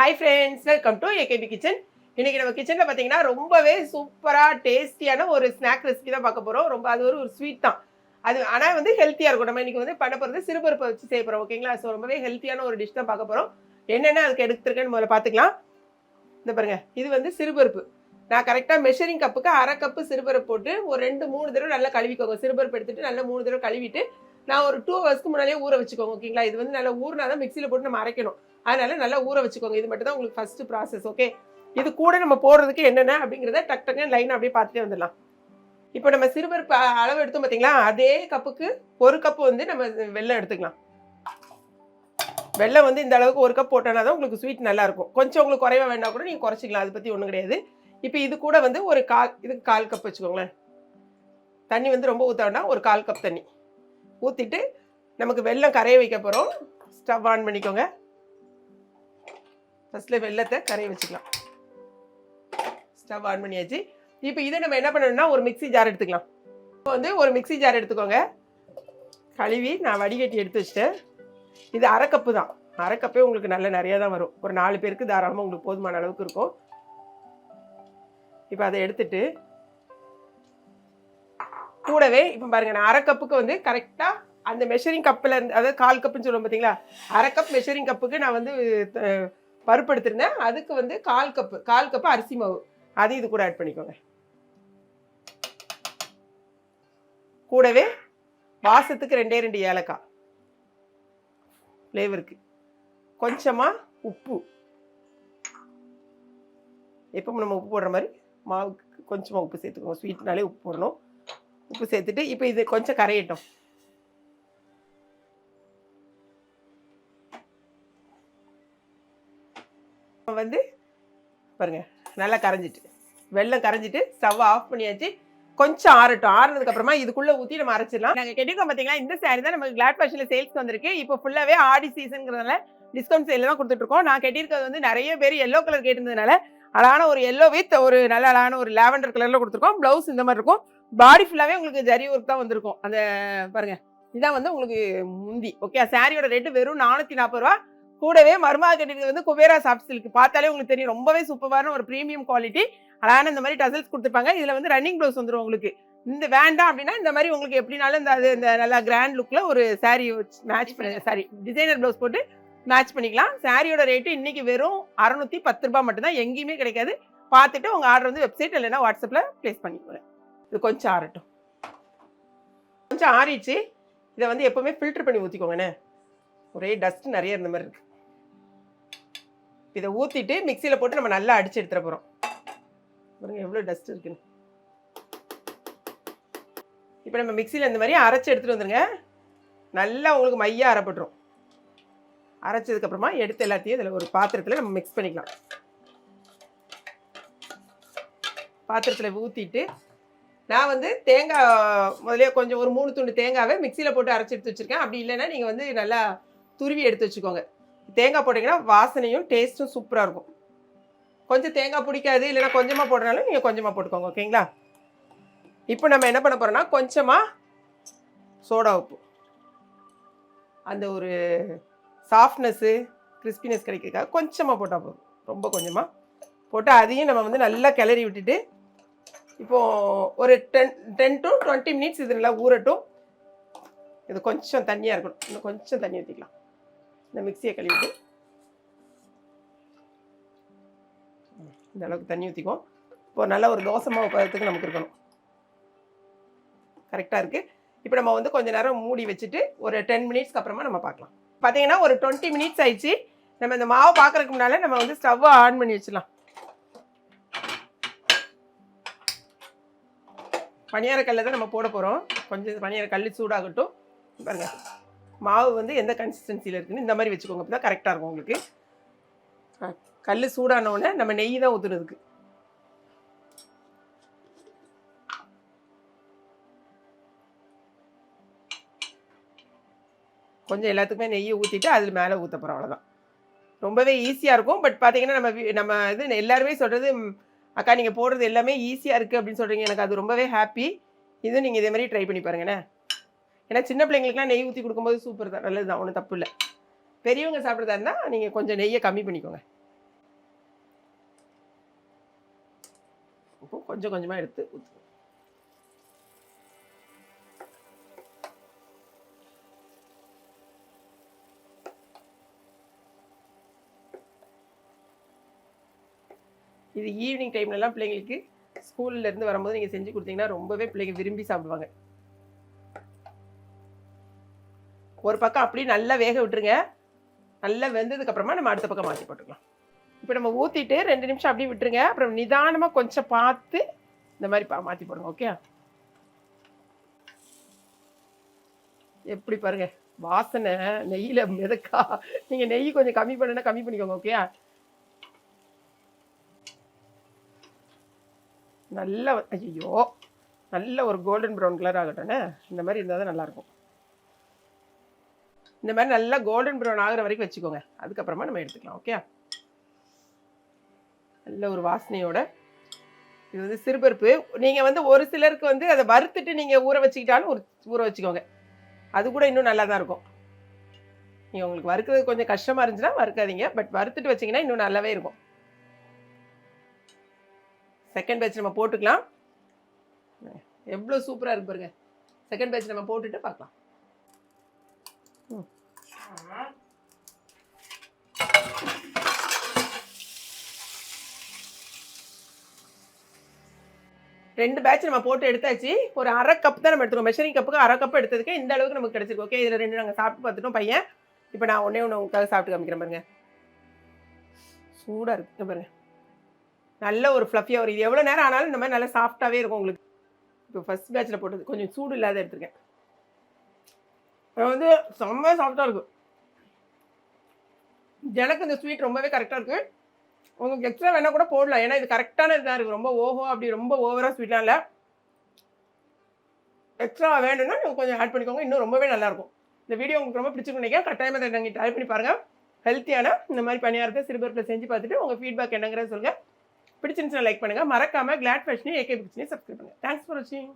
Hi friends welcome to AKB kitchen இன்றைக்கி நம்ம கிச்சனில் பார்த்தீங்கன்னா ரொம்பவே சூப்பராக டேஸ்டியான ஒரு ஸ்நாக் ரெசிபி தான் பார்க்க போகிறோம் ரொம்ப அது ஒரு ஒரு ஸ்வீட் தான். அது ஆனால் வந்து ஹெல்த்தியாக இருக்கும் நம்ம இன்றைக்கி வந்து பண்ண போகிறது சிறுபருப்பை வச்சு செய்ய போகிறோம் ஓகேங்களா ஸோ ரொம்பவே ஹெல்த்தியான ஒரு டிஷ் தான் பார்க்க போகிறோம் என்னென்ன அதுக்கு எடுத்துருக்கேன்னு முதல்ல பார்த்துக்கலாம். இந்த பாருங்க இது வந்து சிறுபருப்பு. நான் கரெக்டாக மெஷரிங் கப்புக்கு அரை கப்பு சிறுபருப்பு போட்டு ஒரு ரெண்டு மூணு தடவை நல்லா கழுவிக்கோங்க. சிறுபருப்பு எடுத்துகிட்டு நல்லா மூணு தடவை கழுவிட்டு நான் ஒரு டூ ஹவர்ஸ்க்கு முன்னாடியே ஊற வச்சுக்கோங்க ஓகேங்களா இது வந்து நல்லா ஊறினா தான் மிக்சியில் போட்டு நம்ம அரைக்கணும். அதனால நல்லா ஊற வச்சுக்கோங்க. இது மட்டும் தான் உங்களுக்கு ஃபர்ஸ்ட் ப்ராசஸ் ஓகே இது கூட நம்ம போடுறதுக்கு என்னென்ன அப்படிங்கிறத டக் டக்குன்னு லைன் அப்படியே பார்த்துட்டே வந்துடலாம். இப்போ நம்ம சிறுபருப்பு அளவு எடுத்தோம் பார்த்தீங்களா அதே கப்புக்கு ஒரு கப்பு வந்து நம்ம வெல்லம் எடுத்துக்கலாம். வெள்ளம் வந்து இந்த அளவுக்கு ஒரு கப் போட்டோன்னா தான் உங்களுக்கு ஸ்வீட் நல்லாயிருக்கும் கொஞ்சம் உங்களுக்கு குறைவா வேண்டாம் கூட நீங்கள் குறைச்சிக்கலாம். அதை பற்றி ஒன்றும் கிடையாது. இப்போ இது கூட வந்து ஒரு கால் இதுக்கு கால் கப் வச்சுக்கோங்களேன். தண்ணி வந்து ரொம்ப ஊற்ற வேண்டாம் ஒரு கால் கப் தண்ணி. ஊற்றிட்டு நமக்கு வெல்லம் கரைய வைக்க போகிறோம் ஸ்டவ் ஆன் பண்ணிக்கோங்க. ஃபஸ்ட்டில் வெள்ளத்தை கரைய வச்சுக்கலாம். ஸ்டவ் ஆன் பண்ணியாச்சு. இப்போ இதை நம்ம என்ன பண்ணணும்னா ஒரு மிக்ஸி ஜார் எடுத்துக்கலாம். இப்போ வந்து ஒரு மிக்ஸி ஜார் எடுத்துக்கோங்க. கழுவி நான் வடிகட்டி எடுத்து வச்சிட்டேன். இது அரை கப்பு தான். அரை கப்பே உங்களுக்கு நல்ல நிறையா தான் வரும். ஒரு நாலு பேருக்கு தாராளமாக உங்களுக்கு போதுமான அளவுக்கு இருக்கும். இப்போ அதை எடுத்துட்டு கூடவே இப்போ பாருங்கள் நான் அரை கப்புக்கு வந்து கரெக்டாக அந்த மெஷரிங் கப்பில் இருந்து அதாவது கால் கப்புன்னு சொல்லுவோம் பார்த்தீங்களா அரை கப் மெஷரிங் கப்புக்கு நான் வந்து பருப்பு எடுத்திருந்தேன் அதுக்கு வந்து கால் கப்பு கால் கப்பு அரிசி மாவு. அதையும் இது கூட ஆட் பண்ணிக்கோங்க. கூடவே வாசத்துக்கு ரெண்டே ரெண்டு ஏலக்காய். ஃப்ளேவருக்கு கொஞ்சமாக உப்பு. எப்போ நம்ம உப்பு போடுற மாதிரி? மாவுக்கு கொஞ்சமாக உப்பு சேர்த்துக்கோங்க. ஸ்வீட்னாலே உப்பு போடணும். உப்பு சேர்த்துட்டு இப்போ இது கொஞ்சம் கரையட்டும். வந்து பாருங்க நல்லா கரைஞ்சிட்டு. வெள்ளம் கரைஞ்சிட்டு ஸ்டவ் ஆஃப் பண்ணியாச்சு. கொஞ்சம் ஆறட்டும். ஆறுனதுக்கு அப்புறமா இதுக்குள்ள ஊற்றி நம்ம அரைச்சிடலாம். நாங்கள் கெட்டிக்கோம் பார்த்தீங்களா இந்த சாரி தான் நமக்கு கிளாட் ஃபேஷனில் சேல்ஸ் வந்திருக்கு. இப்போ ஃபுல்லாகவே ஆடி சீசனுங்கிறதுனால டிஸ்கவுண்ட் சேலில் தான் கொடுத்துட்ருக்கோம். நான் கேட்டிருக்கிறது வந்து நிறைய பேர் எல்லோ கலர் கேட்டிருந்ததுனால அழகான ஒரு எல்லோ வித் ஒரு நல்ல அழகான ஒரு லாவெண்டர் கலரில் கொடுத்துருக்கோம். ப்ளவுஸ் இந்த மாதிரி இருக்கும். பாடி ஃபுல்லாகவே உங்களுக்கு ஜரி ஒர்க் தான் வந்திருக்கும். அந்த பாருங்க இதான் வந்து உங்களுக்கு முந்தி. ஓகே சாரியோட ரேட்டு வெறும் நானூற்றி நாற்பது ரூபா. கூடவே மருமகா கட்டிட்டு வந்து குபேரா சாஃப்ட் சில்க் பார்த்தாலே உங்களுக்கு தெரியும் ரொம்பவே சூப்பரான ஒரு ப்ரீமியம் குவாலிட்டி அழகான இந்த மாதிரி டசல்ஸ் கொடுத்துருப்பாங்க. இதில் வந்து ரன்னிங் ப்ளவுஸ் வந்துடும் உங்களுக்கு. இந்த வேண்டாம் அப்படின்னா இந்த மாதிரி உங்களுக்கு எப்படினாலும் இந்த அது இந்த நல்லா கிராண்ட் லுக்கில் ஒரு saree மேட்ச் பண்ணி சாரி டிசைனர் ப்ளவுஸ் போட்டு மேட்ச் பண்ணிக்கலாம். சாரியோட ரேட்டு இன்றைக்கி வெறும் அறநூற்றி பத்து ரூபாய் மட்டும்தான். எங்கேயுமே கிடைக்காது. பார்த்துட்டு உங்கள் ஆர்டர் வந்து வெப்சைட் இல்லைன்னா வாட்ஸ்அப்பில் ப்ளேஸ் பண்ணிக்கோங்க. இது கொஞ்சம் ஆறட்டும். கொஞ்சம் ஆறிடுச்சு இதை வந்து எப்போவுமே ஃபில்டர் பண்ணி ஊற்றிக்கோங்கண்ணே ஒரே டஸ்ட் நிறைய இருந்த மாதிரி இருக்குது இதை ஊற்றிட்டு மிக்சியில் போட்டு நம்ம நல்லா அடிச்சு எடுத்துட போகிறோம் பாருங்க எவ்வளோ டஸ்ட் இருக்குன்னு. இப்போ நம்ம மிக்சியில் இந்த மாதிரி அரைச்சி எடுத்துகிட்டு வந்துடுங்க நல்லா உங்களுக்கு மையாக அரைப்பட்டுரும். அரைச்சதுக்கப்புறமா எடுத்து எல்லாத்தையும் இதில் ஒரு பாத்திரத்தில் நம்ம மிக்ஸ் பண்ணிக்கலாம். பாத்திரத்தில் ஊற்றிட்டு நான் வந்து தேங்காய் முதல்ல கொஞ்சம் ஒரு மூணு துண்டு தேங்காவை மிக்சியில் போட்டு அரைச்சி எடுத்து வச்சுருக்கேன். அப்படி இல்லைன்னா நீங்கள் வந்து நல்லா துருவி எடுத்து வச்சுக்கோங்க. தேங்காய் போட்டிங்கன்னா வாசனையும் டேஸ்ட்டும் சூப்பராக இருக்கும். கொஞ்சம் தேங்காய் பிடிக்காது இல்லைன்னா கொஞ்சமாக போடுறனாலும் நீங்கள் கொஞ்சமாக போட்டுக்கோங்க ஓகேங்களா? இப்போ நம்ம என்ன பண்ண போகிறோம்னா கொஞ்சமாக சோடா உப்பு. அந்த ஒரு சாஃப்ட்னஸ்ஸு கிறிஸ்பினஸ் கிடைக்கிறதுக்காக கொஞ்சமாக போட்டால் போதும். ரொம்ப கொஞ்சமாக போட்டு அதையும் நம்ம வந்து நல்லா கிளறி விட்டுட்டு இப்போது ஒரு ten ten to twenty minutes இது நல்லா ஊறட்டும். இது கொஞ்சம் தண்ணியாக இருக்கணும். இன்னும் கொஞ்சம் தண்ணி ஊற்றிக்கலாம் இந்த மிக்சியை கழுவிட்டு இந்த அளவுக்கு தண்ணி ஊற்றிக்குவோம் இப்போ நல்ல ஒரு தோசை மாவு பதத்துக்கு நமக்கு இருக்கணும். கரெக்டாக இருக்குது இப்போ நம்ம வந்து கொஞ்சம் நேரம் மூடி வச்சுட்டு ஒரு டென் மினிட்ஸ்க்கு அப்புறமா நம்ம பார்க்கலாம். பார்த்தீங்கன்னா ஒரு டுவெண்ட்டி மினிட்ஸ் ஆயிடுச்சு. நம்ம இந்த மாவு பார்க்கறதுக்கு முன்னால் நம்ம வந்து ஸ்டவ்வை ஆன் பண்ணி வச்சிடலாம். பணியார கல்லை தான் நம்ம போட போகிறோம் கொஞ்சம் பணியார கல் சூடாகட்டும். பாருங்கள் மாவு வந்து எந்த கன்சிஸ்டன்சியில் இருக்குன்னு இந்த மாதிரி வச்சுக்கோங்க. அப்போ தான் கரெக்டாக இருக்கும் உங்களுக்கு. கல் சூடான உடனே நம்ம நெய் தான் ஊற்றுறதுக்கு கொஞ்சம் எல்லாத்துக்குமே நெய்யை ஊற்றிட்டு அதில் மேலே ஊற்ற போகிறோம் அவ்வளோதான் ரொம்பவே ஈஸியாக இருக்கும். பட் பார்த்தீங்கன்னா நம்ம நம்ம இது எல்லாருமே சொல்கிறது அக்கா நீங்கள் போடுறது எல்லாமே ஈஸியாக இருக்குது அப்படின்னு சொல்கிறீங்க எனக்கு அது ரொம்பவே ஹாப்பி இதுவும் நீங்கள் இதே மாதிரி ட்ரை பண்ணி பாருங்கண்ணே ஏன்னா சின்ன பிள்ளைங்களுக்குலாம் நெய் ஊற்றி கொடுக்கும்போது சூப்பர் தான். நல்லது தான் ஒன்றும் தப்பு இல்லை. பெரியவங்க சாப்பிட்றதா இருந்தால் நீங்கள் கொஞ்சம் நெய்யை கம்மி பண்ணிக்கோங்க. இப்போ கொஞ்சம் கொஞ்சமாக எடுத்து ஊற்று இது ஈவினிங் டைம்லலாம் பிள்ளைங்களுக்கு ஸ்கூல்லேருந்து வரும்போது நீங்கள் செஞ்சு கொடுத்தீங்கன்னா ரொம்பவே பிள்ளைங்க விரும்பி சாப்பிடுவாங்க. ஒரு பக்கம் அப்படியே நல்லா வேக விட்டுருங்க. நல்லா வெந்ததுக்கப்புறமா நம்ம அடுத்த பக்கம் மாற்றி போட்டுக்கலாம். இப்போ நம்ம ஊற்றிட்டு ரெண்டு நிமிஷம் அப்படியே விட்டுருங்க. அப்புறம் நிதானமாக கொஞ்சம் பார்த்து இந்த மாதிரி பா மாற்றி போடுங்க ஓகே எப்படி பாருங்க வாசனை நெய்யில் மிதக்கா. நீங்கள் நெய் கொஞ்சம் கம்மி பண்ணுன்னா கம்மி பண்ணிக்கோங்க ஓகே நல்ல ஐயோ நல்ல ஒரு கோல்டன் ப்ரௌன் கலர் ஆகட்டும்ண்ணே இந்த மாதிரி இருந்தால் தான் நல்லாயிருக்கும் இந்த மாதிரி நல்லா கோல்டன் ப்ரௌன் ஆகிற வரைக்கும் வச்சுக்கோங்க. அதுக்கப்புறமா நம்ம எடுத்துக்கலாம் ஓகே நல்ல ஒரு வாசனையோட இது வந்து சிறுபருப்பு. நீங்கள் வந்து ஒரு சிலருக்கு வந்து அதை வறுத்துட்டு நீங்கள் ஊற வச்சுக்கிட்டாலும் ஒரு ஊற வச்சுக்கோங்க. அது கூட இன்னும் நல்லா தான் இருக்கும். நீங்கள் உங்களுக்கு வறுக்கிறது கொஞ்சம் கஷ்டமாக இருந்துச்சுன்னா வறுக்காதீங்க. பட் வறுத்துட்டு வச்சிங்கன்னா இன்னும் நல்லாவே இருக்கும். செகண்ட் பேட்ச் நம்ம போட்டுக்கலாம். எவ்வளோ சூப்பராக இருக்கு பாருங்க. செகண்ட் பேட்ச் நம்ம போட்டுட்டு பார்க்கலாம். ரெண்டு பேட்ச் நம்ம போட்டு எடுத்தாச்சு. ஒரு அரை கப் தான் நம்ம எடுத்துக்கோம். மெஷரிங் கப்புக்கு அரை கப் எடுத்ததுக்கு இந்த அளவுக்கு நமக்கு கிடைச்சிருக்கு. ஓகே இதில் ரெண்டு நாங்கள் சாப்பிட்டு பார்த்துட்டோம் பையன். இப்போ நான் ஒன்றே ஒன்று உங்களுக்காக சாப்பிட்டு காமிக்கிறேன் பாருங்க. சூடாக இருக்கு பாருங்க. நல்ல ஒரு ஃப்ளஃபியாக ஒரு இது. எவ்வளோ நேரம் ஆனாலும் இந்த மாதிரி நல்லா சாஃப்டாகவே இருக்கும் உங்களுக்கு. இப்போ ஃபர்ஸ்ட் பேட்சில் போட்டது கொஞ்சம் சூடு இல்லாத எடுத்துருக்கேன். வந்து செம்ம சாஃப்டாக இருக்கும். எனக்கு இந்த ஸ்வீட் ரொம்பவே கரெக்டாக இருக்குது உங்களுக்கு எக்ஸ்ட்ரா வேணால் கூட போடலாம். ஏன்னா இது கரெக்டான இதாக இருக்குது ரொம்ப ஓஹோ அப்படி ரொம்ப ஓவராக ஸ்வீட்லாம் இல்லை. எக்ஸ்ட்ரா வேணும்னா நீங்கள் கொஞ்சம் ஆட் பண்ணிக்கோங்க. இன்னும் ரொம்பவே நல்லாயிருக்கும் இந்த வீடியோ உங்களுக்கு ரொம்ப பிடிச்சிருக்கு நினைக்கிறேன். கட்டாயமாக இதை நீங்கள் ட்ரை பண்ணி பாருங்கள் ஹெல்த்தியான இந்த மாதிரி பணியாரத்தை சிறுபருப்பில் செஞ்சு பார்த்துட்டு உங்கள் ஃபீட்பேக் என்னங்கிறத சொல்லுங்கள் பிடிச்சிருந்துச்சுன்னா லைக் பண்ணுங்கள் மறக்காமல் கிளாட் ஃபேஷனையும் ஏகே பிடிச்சினையும் சப்ஸ்கிரைப் பண்ணுங்கள் தேங்க்ஸ் ஃபார் வாட்சிங்